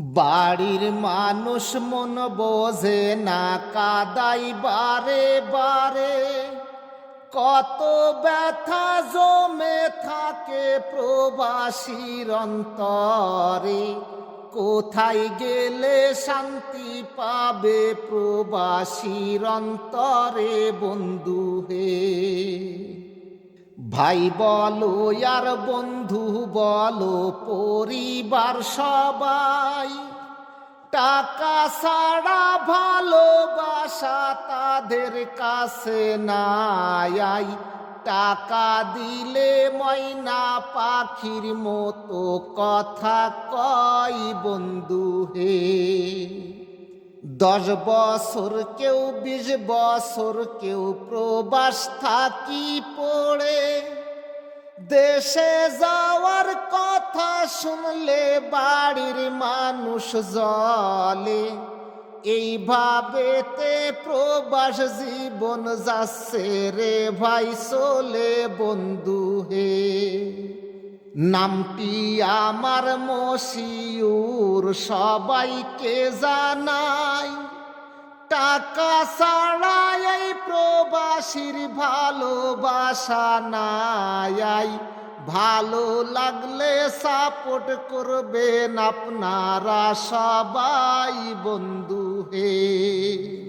বাড়ির মানুষ মন বোঝে না, কাদাই বারে বারে। কত ব্যথা জমে থাকে প্রবাসীর অন্তরে। কোথায় গেলে শান্তি পাবে প্রবাসীর অন্তরে বন্ধু হে? ভাই বলো আর বন্ধু বলো, পরিবার সবাই। টাকা ছাড়া ভালোবাসা তাদের কাছে নাই। টাকা দিলে ময়না পাখির মতো কথা কয় বন্ধু হে। দশ বছর কেউ, বিশ বছর কেউ প্রবাস থাকি পড়ে। দেশে যাওয়ার কথা শুনলে বাড়ির মানুষ জলে। এইভাবেতে প্রবাস জীবন যাচ্ছে রে ভাই, চলে বন্ধু হে। নামটি আমার মশিউর, সবাইকে জানাই। টাকা ছাড়া এই প্রবাসীর ভালোবাসা নাই। ভালো লাগলে সাপোর্ট করবেন আপনারা সবাই বন্ধু হে।